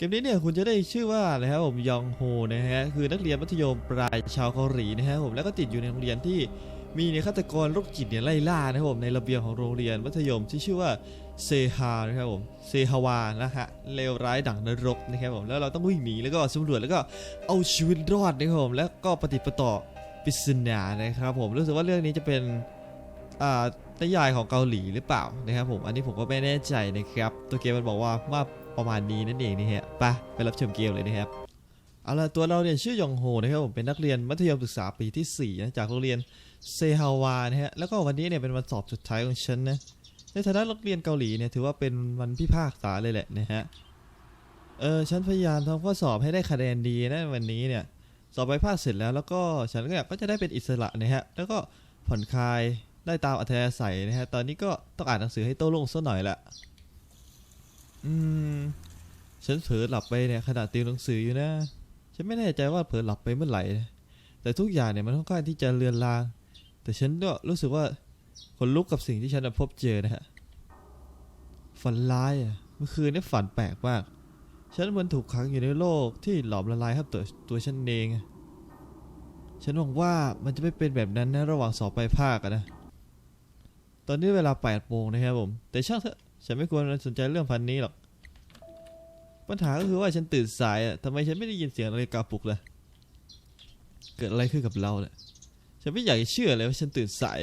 เกมนี้เนี่ยคุณจะได้ชื่อว่านะครับผมยองโฮนะฮะคือนักเรียนมัธยมปลายชาวเกาหลีนะฮะผมแล้วก็ติดอยู่ในโรงเรียนที่มีเนี่ยฆาตกรโรคจิตเนี่ยไล่ล่านะครับผมในระเบียงของโรงเรียนมัธยมที่ชื่อว่าเซฮานะครับผมเซฮาวานะฮะเลวร้ายดั่งนรกนะครับผมแล้วเราต้องวิ่งหนีแล้วก็สำรวจแล้วก็เอาชีวิตรอดนะครับผมแล้วก็ปฏิปต่อปริศนานะครับผมรู้สึกว่าเรื่องนี้จะเป็นอ่านิยายของเกาหลีหรือเปล่านะครับผมอันนี้ผมก็ไม่แน่ใจนะครับตัวเกมมันบอกว่าว่า ประมาณนี้นั่นเองนี่ฮะไปไปรับชมเกมเลยนะครับเอาละตัวเราเนี่ยชื่อยองโฮนะครับผมเป็นนักเรียนมัธยมศึกษาปีที่4นะจากโรงเรียนเซฮาวานะฮะแล้วก็วันนี้เนี่ยเป็นวันสอบสุดท้ายของฉันนะในฐานะนักเรียนเกาหลีเนี่ยถือว่าเป็นวันพิพากษาเลยแหละนะฮะเออฉันพยายามทำข้อสอบให้ได้คะแนนดีนะวันนี้เนี่ยสอบไปภาคเสร็จแล้วแล้วก็ฉันก็อยากก็จะได้เป็นอิสระนะฮะแล้วก็ผ่อนคลายได้ตามอัธยาศัยนะฮะตอนนี้ก็ต้องอ่านหนังสือให้โต้รุ่งสักหน่อยละ อืม ฉันเผลอหลับไปเนี่ยขณะติวหนังสืออยู่นะ ฉันไม่แน่ใจว่าเผลอหลับไปเมื่อไหร่นะแต่ทุกอย่างเนี่ยมันค่อนข้างที่จะเลือนลาง แต่ฉันก็รู้สึกว่าขนลุกกับสิ่งที่ฉันพบเจอนะฮะ ฝันร้ายอะ เมื่อคืนนี่ฝันแปลกมาก ฉันเหมันถูกขังอยู่ในโลกที่หลอมละลายครับตัวตัวฉันเอง ฉันหวังว่ามันจะไม่เป็นแบบนั้นนะระหว่างสอบไปลายภาคนะ ตอนนี้เวลา8โมงนะครับผม แต่ช่างเถอะ ฉันไม่ควรสนใจเรื่องพันนี้หรอก ปัญหาก็คือว่าฉันตื่นสายอะทำไมฉันไม่ได้ยินเสียงนาฬิกาปลุกล่ะ เกิดอะไรขึ้นกับเราเนี่ย ฉันไม่อยากเชื่อเลยว่าฉันตื่นสาย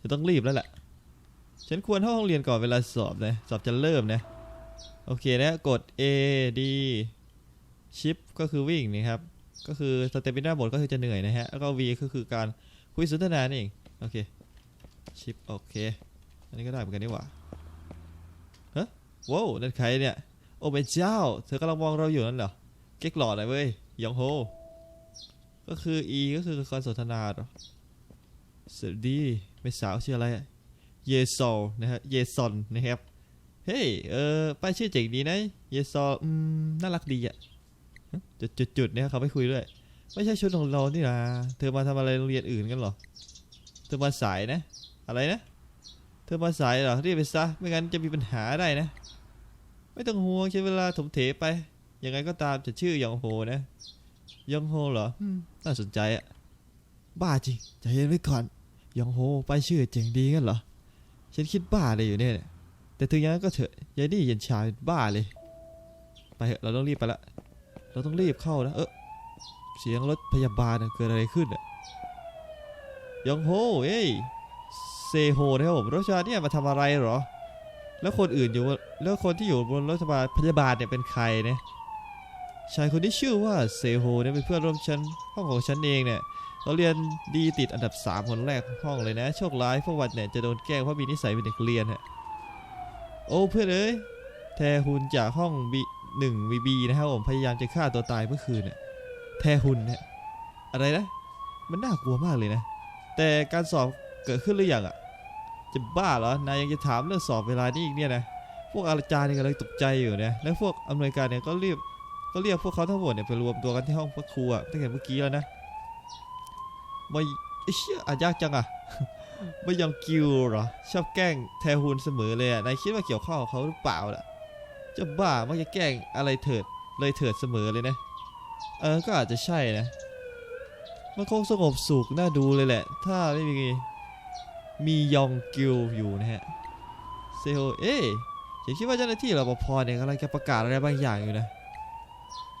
จะต้องรีบแล้วแหละ ฉันควรเข้าห้องเรียนก่อนเวลาสอบนะ สอบจะเริ่มนะ โอเคนะ กด A D ชิปก็คือวิ่งนะครับ ก็คือสเตปปิน่าบทก็คือจะเหนื่อยนะฮะ แล้วก็ V ก็คือการคุยสนทนานี่เอง โอเค ชิป โอเค อันนี้ก็ได้เหมือนกันนี่หว่า ว้าวนั่นใครเนี่ย โอ้เป็นเจ้า เธอกำลังมองเราอยู่นั่นเหรอ เก๊กหล่อหน่อยเว้ยยองโฮ ก็คือ E ก็คือการสนทนาหรอสวัสดีไม่สาวชื่ออะไรเยซอลนะฮะ เยซอนนะครับ เฮ้ย เออป้ายชื่อเจ๋งดีนะ เยซอลอืม น่ารักดีอะจุดจุดจุดๆเนี่ยเขาไม่คุยด้วย ไม่ใช่ชุดของเรานี่นะเธอมาทำอะไรโรงเรียนอื่นกันหรอ เธอมาสายนะ อะไรนะ เธอมาสายเหรอรีบไปซะ ไม่งั้นจะมีปัญหาได้นะ ไม่ต้องห่วงใช้เวลาถมเถไป ยังไงก็ตามจะชื่อยองโฮนะ ยองโฮเหรออืมน่าสนใจอะบ้าจริงใจเย็นไว้ก่อน ยองโฮไปชื่อเจ๋งดีงั้นเหรอ ฉันคิดบ้าเลยอยู่เนี่ยแต่ถึงอย่างนั้นก็เถอะยายนี่เย็นชาเป็นบ้าเลย ไปเถอะเราต้องรีบไปละ เราต้องรีบเข้านะ เออเสียงรถพยาบาลน่ะเกิดอะไรขึ้นอะยองโฮเอ้ยเซโฮนะครับผมรถชาเนี่ยมาทำอะไรเหรอ แล้วคนอื่นอยู่แล้วคนที่อยู่บนรถพยาบาลพยาบาลเนี่ยเป็นใครเนี่ยชายคนที่ชื่อว่าเซโฮเนี่ยเป็นเพื่อนร่วมชั้นห้องของฉันเองเนี่ยเราเรียนดีติดอันดับ 3 คนแรกของห้องเลยนะ โชคร้ายพวกวันเนี่ยจะโดนแกล้งเพราะมีนิสัยเป็นเด็กเรียนฮะโอ้เพื่อนเอ้ยแทฮุนจากห้องบีหนึ่งบีบีนะครับผมพยายามจะฆ่าตัวตายเมื่อคืนเนี่ยแทฮุนเนี่ยอะไรนะ มันน่ากลัวมากเลยนะ แต่การสอบเกิดขึ้นหรือยังอะ จะบ้าเหรอ นายยังจะถามเรื่องสอบเวลานี้อีกเนี่ยนะ พวกอาจารย์เนี่ยกำลังตกใจอยู่นะ แล้วพวกอำนวยการเนี่ยก็รียกก็เรียกพวกเขาทั้งหมดเนี่ยไปรวมตัวกันที่ห้องพักครูอะตั้งแต่เมื่อกี้แล้วนะไม่ไอเชี่ยอายากจังอะไม่ยองกิวเหรอ ชอบแกล้งแทฮุนเสมอเลยอะนายคิดว่าเกี่ยวข้องเขาหรือเปล่าล่ะจะบ้ามักจะแกล้งอะไรเถิดเลยเถิดเสมอเลยนะ เออ ก็อาจจะใช่นะ มันคงสงบสุขน่าดูเลยแหละ ถ้าไม่มี มียองกิลอยู่นะฮะเซโฮเอ๊ะฉันคิดว่าเจ้าหน้าที่รปภเนี่ยกำลังจะประกาศอะไรบางอย่างอยู่นะ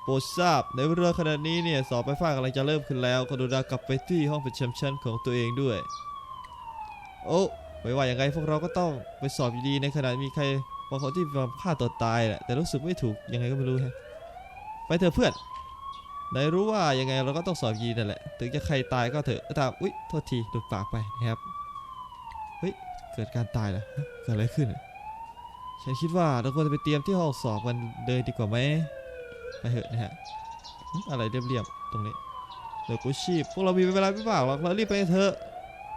โปรดทราบในเรือขณะนี้เนี่ยสอบไปฟ้ากำลังจะเริ่มขึ้นแล้วกรุณากลับไปที่ห้องประจำชั้นของตัวเองด้วย โอ้ไม่ว่าอย่างไรพวกเราก็ต้องไปสอบอยู่ดีในขณะมีใครบางคนที่มาฆ่าตัวตายแหละแต่รู้สึกไม่ถูกยังไงก็ไม่รู้ฮะไปเถอะเพื่อนนายรู้ว่ายังไงเราก็ต้องสอบยีนั่นแหละ ถึงจะใครตายก็เถอะก็ตามอุ๊ยโทษทีหลุดปากไปนะครับ กิดการตายเหรอฮะเกิดอะไรขึ้น ฉันคิดว่าเราควรจะไปเตรียมที่ห้องสอบกันเลยดีกว่าไหมไปเถอะนะฮะ อะไรเรียบๆตรงนี้เดี๋ยวกูชีพพวกเรามีเวลาไม่มากหรอกเรารีบไปเถอะ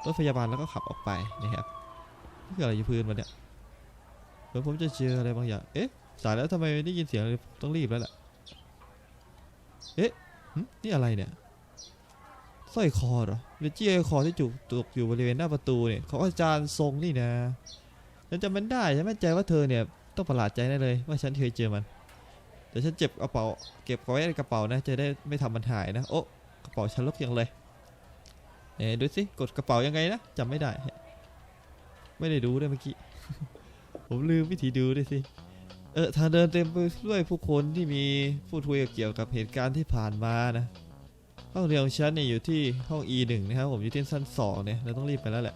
รถพยาบาลแล้วก็ขับออกไปนะครับนี่คืออะไรอยู่พื้นมาเนี่ยเดี๋ยวผมจะเจออะไรบางอย่าง เอ๊ะสายแล้วทำไมไมได้ยินเสียงเลยต้องรีบแล้วล่ะ เอ๊ะนี่อะไรเนี่ย สร้อยคอเหรอหรือจี้คอที่จุกตกอยู่บริเวณหน้าประตูเนี่ยของอาจารย์ทรงนี่นะฉันจำมันได้ฉันมั่นใจว่าเธอเนี่ยต้องประหลาดใจแน่เลยว่าฉันเคยเจอมันเดี๋ยวฉันเจ็บกระเป๋าเก็บไว้ในกระเป๋านะจะได้ไม่ทำมันหายนะโอ้กระเป๋าฉันลกยังเลยเอ๊ะดูสิกดกระเป๋ายังไงนะจำไม่ได้ ไม่ได้ดูด้วยเมื่อกี้ผมลืมวิธีดูด้วยสิเออทางเดินเต็มไปด้วยผู้คนที่มีพูดคุยเกี่ยวกับเหตุการณ์ที่ผ่านมานะ ห้องเรียนของฉันเนี่ยอยู่ที่ห้อง E1 นะครับผมอยู่ที่ชั้น2เนี่ยเราต้องรีบไปแล้วแหละ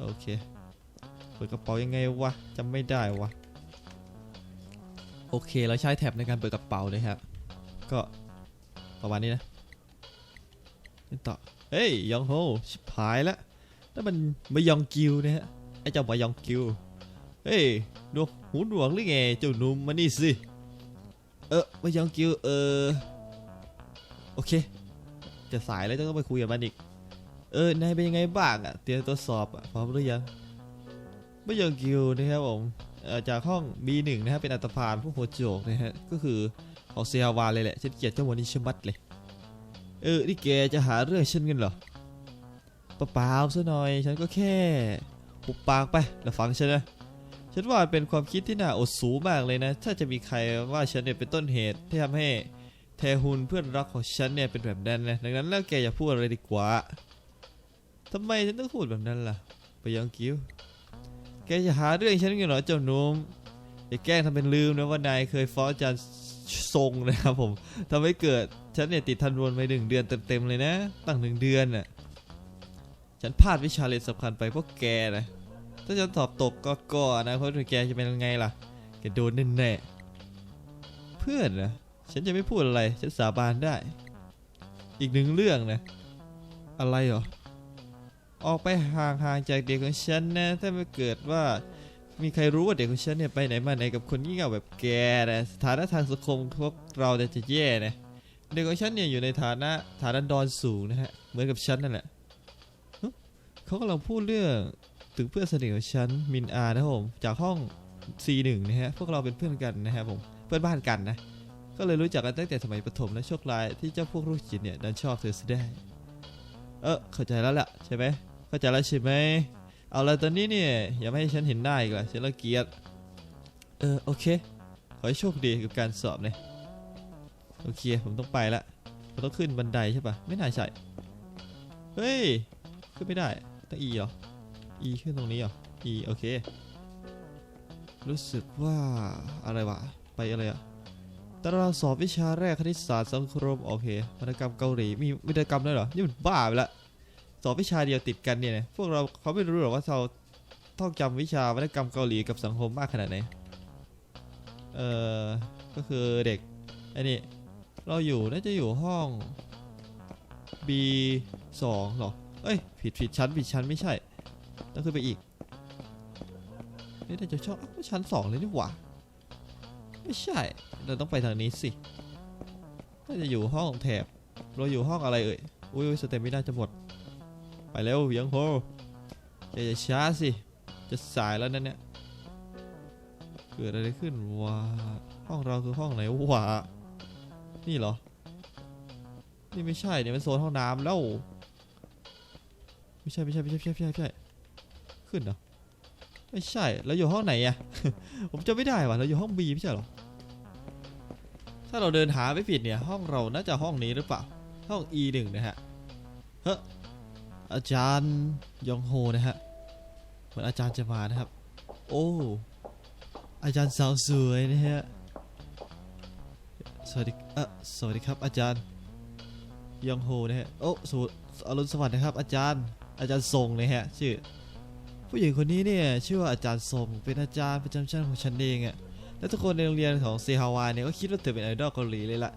โอเคเปิดกระเป๋ายังไงวะจำไม่ได้วะโอเคเราใช้แท็บในการเปิดกระเป๋าเลยครับก็ประมาณนี้นะนี่ต่อเฮ้ยยองโฮชิบหายแล้วนั่นมันมายองกิวนะฮะไอ้เจ้ามายองกิวเฮ้ยดูหูหนวกหรือไงเจ้าหนุ่มมานี่สิเออมายังกิวเออ โอเค จะสายแล้วต้องไปคุยกับมันอีก เออนายเป็นยังไงบ้างอะเตรียมทดสอบอะพร้อมหรือยังไมายังกิวนะครับผมจากห้อง B1 นะครับเป็นอัตภานผู้หัวโจกนะฮะก็คือของเซียวาเลยแหละฉันเกลียดเจ้าวันนี้ชะมัดเลย เออนี่แกจะหาเรื่องฉันกันเหรอเปล่าๆซะหน่อยฉันก็แค่หุบปากไปแล้วฟังฉันนะฉันว่าเป็นความคิดที่น่าอดสูมากเลยนะ ถ้าจะมีใครว่าฉันเนี่ยเป็นต้นเหตุที่ทำให้ เทฮุนเพื่อนรักของฉันเนี่ยเป็นแบบนั้นนะดังนั้นแล้วแกอย่าพูดอะไรดีกว่าทำไมฉันต้องพูดแบบนั้นล่ะ ไปยังกิ้ว แกจะหาเรื่องฉันกันเหรอเจ้าหนุ่มอย่าแกล้งทำเป็นลืมนะว่านายเคยฟ้องอาจารย์ทรงนะครับผมทำให้เกิดฉันเนี่ยติดทันวนไปหนึ่งเดือนเต็มๆเลยนะ ตั้งหนึ่งเดือนน่ะ ฉันพลาดวิชาเรียนสำคัญไปเพราะแกนะ ถ้าฉันสอบตกก็ก็อนะเพราะแกจะเป็นยังไงล่ะ แกโดนแน่ๆเพื่อนนะ ฉันจะไม่พูดอะไร ฉันสาบานได้ อีกหนึ่งเรื่องนะ อะไรหรอ ออกไปห่างๆจากเด็กของฉันนะ ถ้าไม่เกิดว่า มีใครรู้ว่าเด็กของฉันเนี่ยไปไหนมาไหนกับคนงี่เง่าแบบแกนะสถานะทางสังคมพวกเราเนี่ยจะแย่นะ เด็กของฉันเนี่ยอยู่ในฐานะฐานะดอนสูงนะฮะ เหมือนกับฉันนั่นแหละเขากำลังพูดเรื่องถึงเพื่อนสนิทของฉันมินอานะครับผมจากห้อง C1 นะฮะพวกเราเป็นเพื่อนกันนะครับผมเพื่อนบ้านกันนะ ก็เลยรู้จักกันตั้งแต่สมัยประถมและโชคร้ายที่เจ้าพวกลูกจิตเนี่ยดันชอบเธอซะได้ เออเข้าใจแล้วล่ะใช่ไหมเข้าใจแล้วใช่ไหมเอาละตอนนี้เนี่ยอย่าไม่ให้ฉันเห็นหน้าอีกละฉันละเกียจเออโอเค ขอให้โชคดีกับการสอบเนี่ยโอเคผมต้องไปละผมต้องขึ้นบันไดใช่ปะไม่น่าใช่เฮ้ยขึ้นไม่ได้ต้องอีเหรอ E ขึ้นตรงนี้เหรอ E โอเค รู้สึกว่าอะไรวะไปอะไรอะ ตารางสอบวิชาแรกคณิตศาสตร์สังคมโอเควรรณกรรมเกาหลีมีวรรณกรรมด้วยเหรอนี่มันบ้าไปละสอบวิชาเดียวติดกันเนี่ยนะพวกเราเขาไม่รู้หรอกว่าเราท่องจำวิชาวรรณกรรมเกาหลีกับสังคมมากขนาดไหนเอ่อก็คือเด็กไอ้นี่เราอยู่น่าจะอยู่ห้อง B 2 หรอเอ้ยผิดผิดชั้นผิดชั้นไม่ใช่ต้องขึ้นไปอีกนี่เราจะชอบอ้าวชั้นสองเลยนี่หว่า ไม่ใช่ เราต้องไปทางนี้สิ น่าจะอยู่ห้องแถบ เราอยู่ห้องอะไรเอ่ย อุ้ยสเต็มไม่น่าจะหมด ไปเร็วยังโฮอย่าอย่าช้าสิ จะสายแล้วนั่นเนี่ย เกิดอะไรขึ้นวะ ห้องเราคือห้องไหนวะ นี่เหรอ นี่ไม่ใช่เนี่ยเป็นโซนห้องน้ำแล้ว ไม่ใช่ไม่ใช่ไม่ใช่ไม่ใช่ไม่ใช่ไม่ใช่ขึ้นเหรอไม่ใช่ แล้วอยู่ห้องไหนอะ ผมจำไม่ได้ว่ะ เราอยู่ห้อง B ไม่ใช่เหรอ ถ้าเราเดินหาไม่ผิดเนี่ยห้องเราน่าจะห้องนี้หรือเปล่า ห้อง E 1 นะฮะ เฮ้ออาจารย์ยองโฮนะฮะ เหมือนอาจารย์จะมานะครับ โอ้อาจารย์สาวสวยนะฮะ สวัสดีเออสวัสดีครับ อาจารย์ยองโฮนะฮะ โอ้สวัสอรุณสวัสดิ์นะครับ อาจารย์ อาจารย์ทรงนะฮะชื่อ ผู้หญิงคนนี้เนี่ยชื่อว่าอาจารย์ทรงเป็นอาจารย์ประจำชั้นของฉันเองอะ และทุกคนในโรงเรียนของเซฮาวายเนี่ยก็คิดว่าเธอเป็นไอดอลเกาหลีเลยล่ะ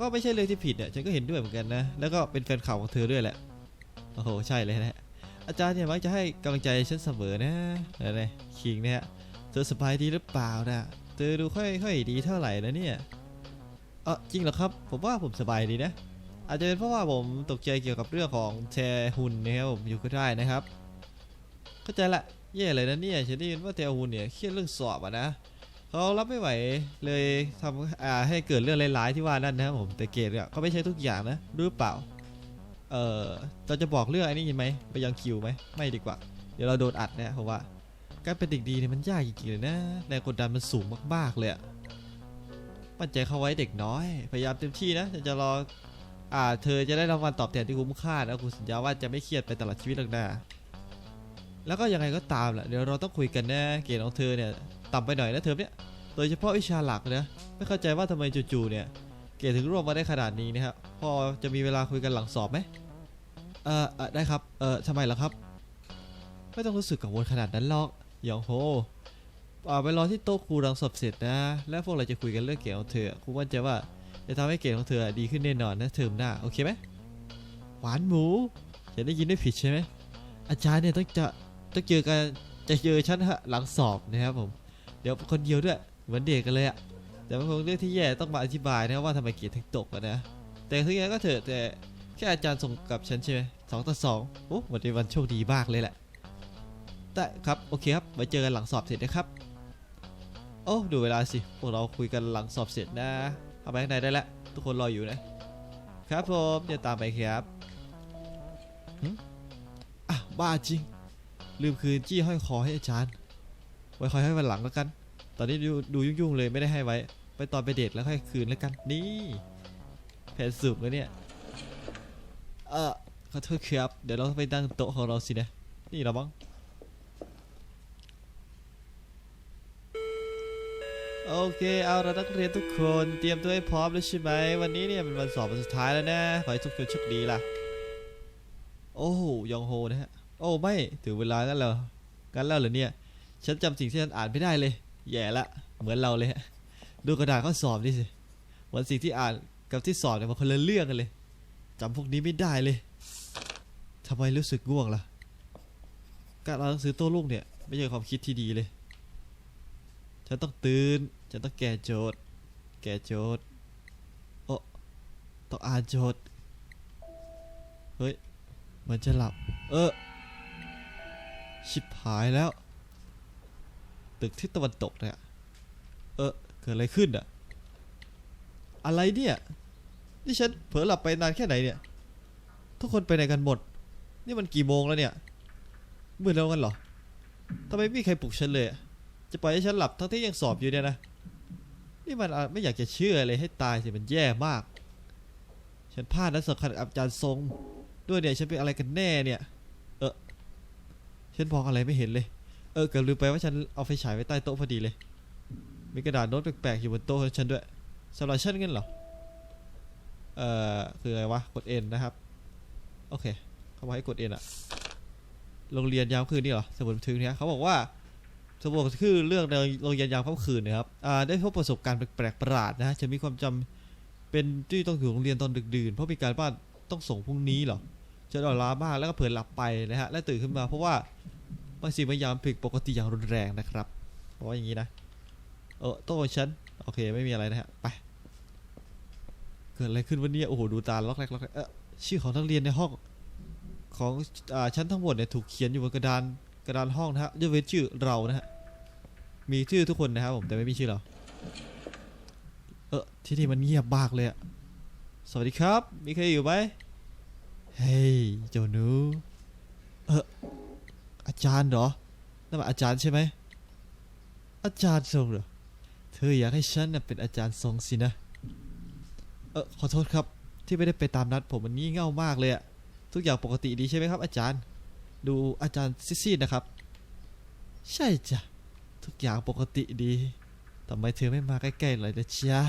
ก็ไม่ใช่เรื่องที่ผิดเนี่ยฉันก็เห็นด้วยเหมือนกันนะ แล้วก็เป็นแฟนข่าวของเธอด้วยแหละ โอ้โห ใช่เลยนะฮะอาจารย์เนี่ยมักจะให้กำลังใจฉันเสมอนะอะไรคิงเนี่ยเธอสบายดีหรือเปล่านะเธอดูค่อยค่อยดีเท่าไหร่นะเนี่ยเออจริงเหรอครับ ผมว่าผมสบายดีนะ อาจจะเป็นเพราะว่าผมตกใจเกี่ยวกับเรื่องของแชร์หุ่นนะครับผมอยู่ก็ได้นะครับ เข้าใจละแย่เลยนะเนี่ยฉันได้ยินว่าเทวหุ่นเนี่ยเครียดเรื่องสอบอะนะ เขารับไม่ไหวเลยทำอ่าให้เกิดเรื่องร้ายๆที่ว่านั่นนะครับผมแต่เกรดเนี่ยก็ไม่ใช่ทุกอย่างนะรู้เปล่าเออเราจะบอกเรื่องไอ้นี่ยินไหมไปยังคิวไหมไม่ดีกว่า เดี๋ยวเราโดนอัดนี่ยเพราะว่าการเป็นเด็กดีเนี่ยมันยากจริงๆเลยนะแรงกดดันมันสูงมากๆเลยอะมั่นใจเข้าไว้เด็กน้อย พยายามเต็มที่นะจะจะรออ่าเธอจะได้รางวัลตอบแทนที่คุ้มค่านะกูสัญญาว่าจะไม่เครียดไปตลอดชีวิตหรอกนะแล้วก็ยังไงก็ตามแหละเดี๋ยวเราต้องคุยกันนะเกรดของเธอเนี่ย ต่ำไปหน่อยนะเธอเนี่ยโดยเฉพาะวิชาหลักนะไม่เข้าใจว่าทำไมจู่ๆเนี่ยเกรดถึงร่วมมาได้ขนาดนี้นะครับพอจะมีเวลาคุยกันหลังสอบไหมเออเออได้ครับเออทำไมล่ะครับ ไม่ต้องรู้สึกกังวลขนาดนั้นหรอกยองโฮอ่าไปรอที่โต๊ะครูหลังสอบเสร็จนะ แล้วพวกเราจะคุยกันเรื่องเกรดของเธอครูมั่นใจว่าจะทำให้เกรดของเธอดีขึ้นแน่นอนนะเทอมหน้าโอเคไหมหวานหมูฉันได้ยินไม่ผิดใช่ไหมอาจารย์เนี่ยต้องจะต้องเจอกันจะเจอฉันฮะหลังสอบนะครับผม ดี๋ยวคนเดียวด้วยเหมือนเด็กกันเลยอะแต่มันคงเรื่องที่แย่ต้องมาอธิบายนะว่าทำไมเกียรดถึงตกอะนะ แต่ถึงยังไงก็เถอะแต่แค่อาจารย์ส่งกับฉันใช่ไหมสองต่อสองโอ้วันนี้วันโชคดีมากเลยแหละแต่ครับโอเคครับไว้เจอกันหลังสอบเสร็จนะครับโอ้ดูเวลาสิพวกเราคุยกันหลังสอบเสร็จนะเข้าไปข้างในได้แล้วทุกคนรออยู่นะครับผมจะตามไปครับอะบ้าจริง ลืมคืนจี้ห้อยคอให้อาจารย์ ไว้คอยให้วันหลังแล้วกัน ตอนนี้ดูดูยุ่งๆเลยไม่ได้ให้ไว้ ไปตอนไปเดทแล้วค่อยคืนแล้วกัน นี่แผนสูบแล้วเนี่ย เออขอโทษครับ เดี๋ยวเราไปนั่งโต๊ะของเราสินะ นี่เราบ้างโอเค เอาเรานักเรียนทุกคนเตรียมตัวให้พร้อมแล้วใช่ไหม วันนี้เนี่ยเป็นวันสอบวันสุดท้ายแล้วนะ ขอให้ทุกคนโชคดีล่ะ โอ้ยองโฮนะฮะ โอ้ไม่ ถึงเวลากันแล้วกันแล้วเหรอเนี่ย ฉันจำสิ่งที่ฉันอ่านไม่ได้เลย แย่ละ เหมือนเราเลยฮะดูกระดาษข้อสอบดิสิเหมือนสิ่งที่อ่านกับที่สอบเนี่ยมันคนละเรื่องกันเลยจำพวกนี้ไม่ได้เลยทำไมรู้สึกง่วงล่ะ การอ่านหนังสือโต้รุ่งเนี่ย ไม่ใช่ความคิดที่ดีเลย ฉันต้องตื่น ฉันต้องแก้โจทย์ แก้โจทย์ โอ้ต้องอ่านโจทย์ เฮ้ย เหมือนจะหลับ เออ ชิบหายแล้ว ตึกทิศตะวันตกเนี่ย เออเกิดอะไรขึ้นอะอะไรเนี่ย นี่ฉันเผลอหลับไปนานแค่ไหนเนี่ย ทุกคนไปไหนกันหมด นี่มันกี่โมงแล้วเนี่ยมืดแล้วกันเหรอทำไมไม่มีใครปลุกฉันเลยอะจะปล่อยให้ฉันหลับทั้งที่ยังสอบอยู่เนี่ยนะ นี่มันไม่อยากจะเชื่อเลยให้ตายสิมันแย่มาก ฉันพลาดนัดสำคัญอาจารย์ทรง ด้วยเนี่ยฉันเป็นอะไรกันแน่เนี่ย เออฉันมองอะไรไม่เห็นเลย เออเกือบลืมไปว่าฉันเอาไฟฉายไว้ใต้โต๊ะพอดีเลย มีกระดาษโน้ตแปลกๆอยู่บนโต๊ะของฉันด้วยสำหรับฉันกันเหรอ เอ่อ คืออะไรวะ กด N นนะครับ โอเค เขาบอกให้กด N อะโรงเรียนยามคืนนี่เหรอ สมุดบันทึกเนี่ยเขาบอกว่าสมุดบันทึกคือเรื่องในโรงเรียนยามค่ำคืนนะครับ อ่า ได้พบประสบการณ์แปลกๆประหลาดนะจะมีความจำเป็นที่ต้องอยู่โรงเรียนตอนดึกดื่นเพราะมีการบ้านต้องส่งพรุ่งนี้เหรอจะนอนล้ามากแล้วก็เผลอหลับไปนะฮะ และตื่นขึ้นมาเพราะว่าางสิ่งบางอย่างผิดปกติอย่างรุนแรงนะครับเพราะว่าอย่างนี้นะเออโต๊ะของฉันโอเคไม่มีอะไรนะฮะไปเกิดอะไรขึ้นวันนี้โอ้โหดูตาล็อกแรกล็อกแรกเออชื่อของนักเรียนในห้องของอ่าชั้นทั้งหมดเนี่ยถูกเขียนอยู่บนกระดานกระดานห้องนะฮะยกเว้นชื่อเรานะฮะมีชื่อทุกคนนะครับผมแต่ไม่มีชื่อเราเออที่นี่มันเงียบมากเลยอะสวัสดีครับ มีใครอยู่ไหมเฮ้ยเจ้าหนู จารย์เหรอนั่นมันอาจารย์ใช่ไหม อาจารย์ทรงเหรอ เธออยากให้ฉันนะเป็นอาจารย์ทรงสินะ เออขอโทษครับ ที่ไม่ได้ไปตามนัดผมมันงี่เง่ามากเลยอะทุกอย่างปกติดีใช่ไหมครับ อาจารย์ ดูอาจารย์ซีดๆนะครับ ใช่จ้ะ ทุกอย่างปกติดีทำไมเธอไม่มาใกล้ๆเลยนะจ๊ะ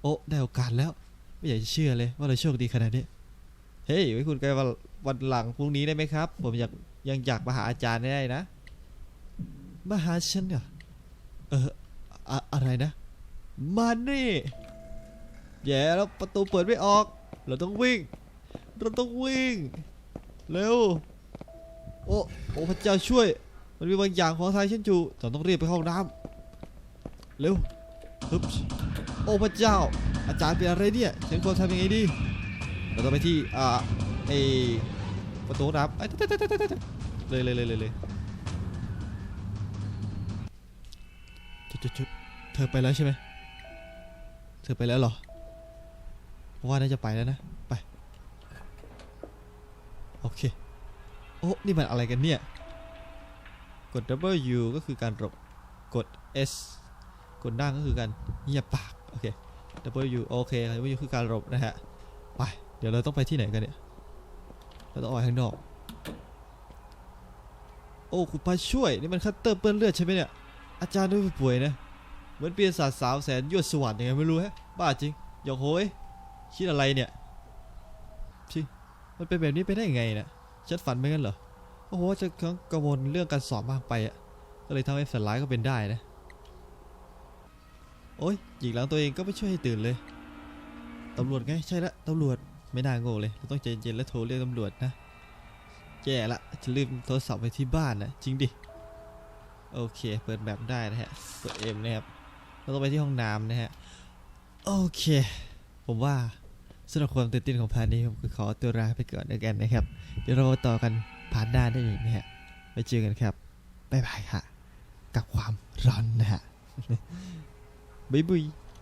โอ้ได้โอกาสแล้ว ไม่อยากจะเชื่อเลยว่าเราโชคดีขนาดนี้ เฮ้ยไว้คุณกันวันวันหลังพรุ่งนี้ได้ไหมครับ ผมอยาก ยังอยากมาหาอาจารย์ได้นะ มาหาฉันเหรอ เอออะอะไรนะ มานี่แย่แล้วประตูเปิดไม่ออก เราต้องวิ่ง เราต้องวิ่ง เร็ว โอ้โอ้พระเจ้าช่วย มันมีบางอย่างของทายฉันอยู่เราต้องรีบไปห้องน้ำเร็วฮึบโอ้พระเจ้า อาจารย์เป็นอะไรเนี่ย ฉันควรทำยังไงดี เราต้องไปที่ อ่าไอ ประตูน้ำเอ้ยเลยเลยเลยเลยเลยจุดเธอไปแล้วใช่ไหมเธอไปแล้วเหรอเพราะว่าน่าจะไปแล้วนะ ไป โอเค โอ้ นี่มันอะไรกันเนี่ย กด W ก็คือการหลบกด S กดนั่งก็คือการเงียบปาก โอเค W โอเค W คือการหลบนะฮะ ไป เดี๋ยวเราต้องไปที่ไหนกันเนี่ย เราต้องออกไปข้างนอก โอ้คุณพระช่วย นี่มันคัตเตอร์เปื้อนเลือดใช่ไหมเนี่ย อาจารย์ด้วยป่วยนะ เหมือนเปียศาจสาวแสนยวดสวรรค์ยังไงไม่รู้ฮะ บ้าจริงหยอกโหยคิดอะไรเนี่ยชิมันเป็นแบบนี้ไปได้ยังไงเนี่ยฉันฝันไปกันเหรอ โอ้โหจะกังวลเรื่องการสอบมากไปอะ ก็เลยทำให้ฝันร้ายก็เป็นได้นะ โอ้ยหยิกหลังตัวเองก็ไม่ช่วยให้ตื่นเลย ตำรวจไง ใช่ละ ตำรวจ ไม่น่าโง่เลยเราต้องใจเย็นและโทรเรียกตำรวจนะแย่ละจะลืมโทรศัพท์ไว้ที่บ้านนะจริงดิโอเค เปิดแบบได้นะฮะกดเอ็มนะครับเราต้องไปที่ห้องน้ำนะฮะโอเค ผมว่าสำหรับความตื่นเต้นของพาร์ทนี้ผมขอตัวลาไปก่อนแล้วกันนะครับ เดี๋ยวเรามาต่อกันพาร์ทหน้าได้อีกนะฮะไปเจอกันครับบ๊ายบายค่ะ กับความร้อนนะฮะบ๊ายบาย